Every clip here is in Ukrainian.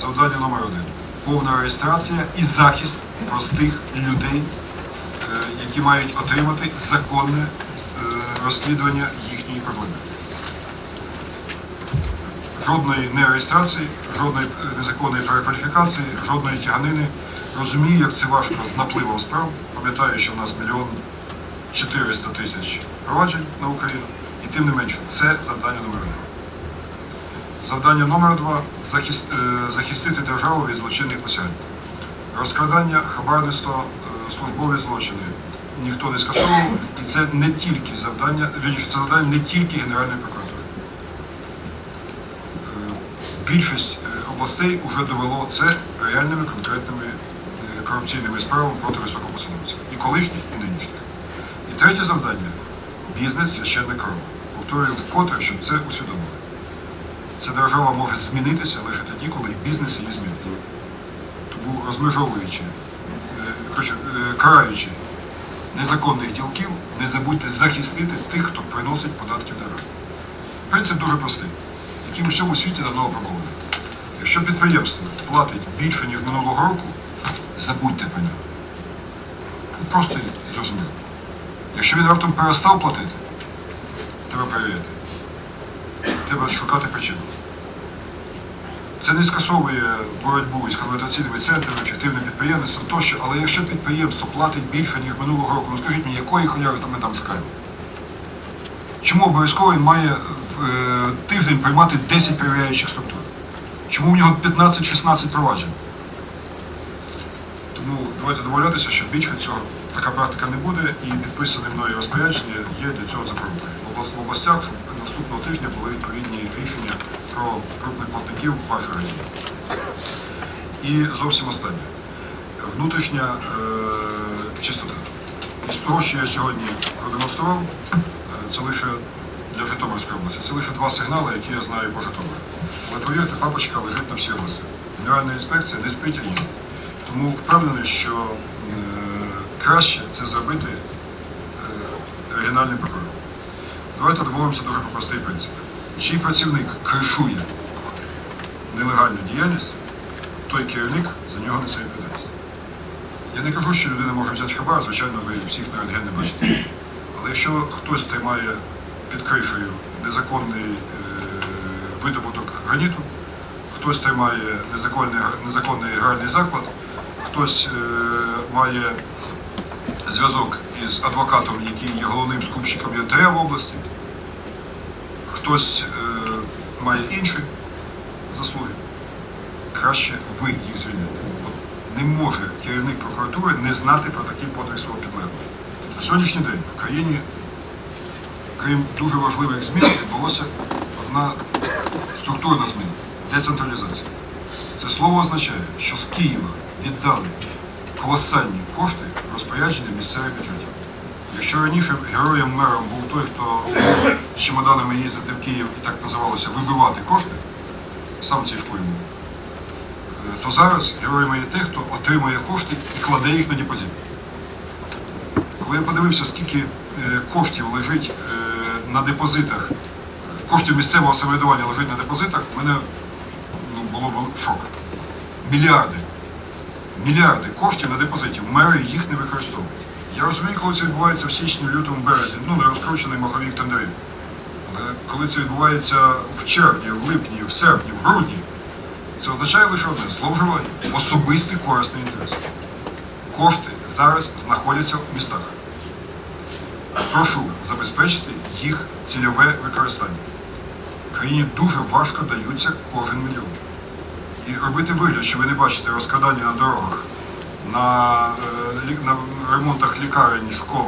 завдання номер один. Повна реєстрація і захист простих людей, е, які мають отримати законне е, розслідування їхньої проблеми. Жодної нереєстрації, жодної е, незаконної перекваліфікації, жодної тяганини. Розумію, як це важко з напливом справ. Пам'ятаю, що в нас мільйон 400 тисяч проваджень на Україну, і тим не менше, це завдання номер один. Завдання номер два захист, е, захистити державу від злочинних посягань. Розкрадання, хабарництво, е, службові злочини ніхто не скасовував, і це не тільки завдання, вірніше, це завдання не тільки Генеральної прокуратури. Е, Більшість областей вже довело це реальними конкретними корупційними справами проти високопосадовців. І колишніх, і нинішніх. І третє завдання бізнес священна кров. Повторюю вкотре, щоб це усвідомили. Ця держава може змінитися лише тоді, коли бізнес її змінить. Тому розмежовуючи, е, коротше, е, караючи незаконних ділків, не забудьте захистити тих, хто приносить податки в державу. Принцип дуже простий, який у всьому світі давно опробований. Якщо підприємство платить більше, ніж минулого року, забудьте про нього. Ну, Просто зрозуміло. Якщо він раптом перестав платити, треба перевіряти. Треба шукати причину. Це не скасовує боротьбу із конвертаційними центрами, фіктивним підприємництвом тощо, але якщо підприємство платить більше, ніж минулого року, ну скажіть мені, якої халяви ми там шукаємо? Чому обов'язково він має в е, тиждень приймати 10 перевіряючих структур? Чому в нього 15-16 проваджень? Тому давайте домовлятися, що більше цього така практика не буде, і підписане мною розпорядження є для цього запорукою. В областях, щоб наступного тижня були відповідні рішення про крупних платників вашої районі. І зовсім останнє. Внутрішня е, чистота. Із того, що я сьогодні продемонстрував, е, це лише для Житомирської області. Це лише два сигнали, які я знаю по Житомиру. Але повірте, папочка лежить на всій області. Генеральна інспекція не спить, їздить. Тому впевнений, що е, краще це зробити е, регіональним прокурором. Давайте домовимося дуже про простий принцип. Чий працівник кришує нелегальну діяльність, той керівник за нього несе відповідальність. Я не кажу, що людина може взяти хабар, звичайно, ви всіх на рентген не бачите. Але якщо хтось тримає під кришею незаконний е, видобуток граніту, хтось тримає незаконний, незаконний гральний заклад, хтось е, має зв'язок із адвокатом, який є головним скупщиком ЄТР в області, хтось е, має інші заслуги, краще ви їх звільните. От не може керівник прокуратури не знати про такий подвиг свого підлеглого. На сьогоднішній день в країні, крім дуже важливих змін, відбулося одна структурна зміна децентралізація. Це слово означає, що з Києва віддали колосальні кошти розпорядження місцевих бюджетів. Якщо раніше героєм мером був той, хто з чемоданами їздити в Київ і так називалося вибивати кошти, сам школі був, е, то зараз героями є тих, хто отримує кошти і кладе їх на депозит. Коли я подивився, скільки е, коштів лежить е, на депозитах, коштів місцевого самоврядування лежить на депозитах, в мене ну, було шок. Мільярди. Мільярди коштів на депозиті. Мери їх не використовують. Я розумію, коли це відбувається в січні, лютому, березні, ну не розкручений маховік тендерів. Але коли це відбувається в червні, в липні, в серпні, в грудні, це означає лише одне зловживання, особистий корисний інтерес. Кошти зараз знаходяться в містах. Прошу забезпечити їх цільове використання. Країні дуже важко даються кожен мільйон. І робити вигляд, що ви не бачите розкрадання на дорогах, на, е, на ремонтах лікарень, школ,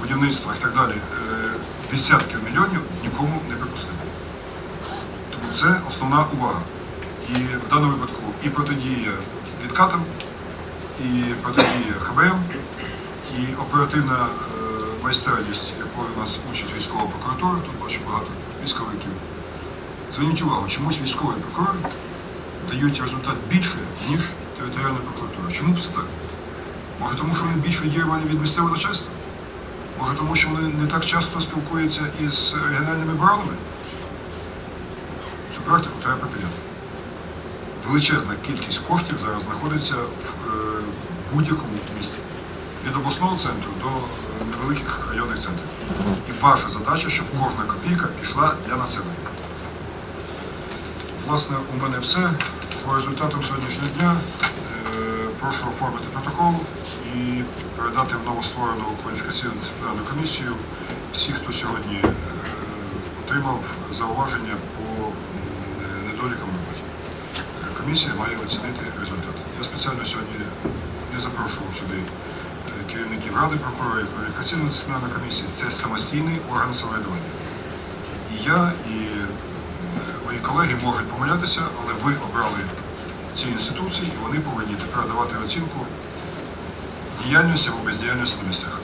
будівництвах і так далі, е, десятків мільйонів нікому не припустимо. Тому це основна увага. І в даному випадку і протидія відкатам, і протидія ХБМ, і оперативна е, майстерність, якою нас учить військова прокуратура, тут бачу багато військовиків. Зверніть увагу, чомусь військові прокурори дають результат більше. Чому б це так? Може тому, що вони більш відірвані від місцевого начальства? Може тому, що вони не так часто спілкуються із регіональними баронами? Цю практику треба припиняти. величезна кількість коштів зараз знаходиться в е, будь-якому місті. Від обласного центру до е, невеликих районних центрів. І ваша задача, щоб кожна копійка пішла для населення. Власне, у мене все. По результатам сьогоднішнього дня е, прошу оформити протокол і передати в новостворену кваліфікаційну дисциплінарну комісію всіх, хто сьогодні е, отримав зауваження по недолікам роботі. Е, Комісія має оцінити результат. Я спеціально сьогодні не запрошував сюди е, керівників Ради прокурорів, кваліфікаційна дисциплінарна комісія. Це самостійний орган самоврядування. І я, і мої колеги можуть помилятися, але ви обрали ці інституції, і вони повинні тепер давати оцінку діяльності або бездіяльності на місцях.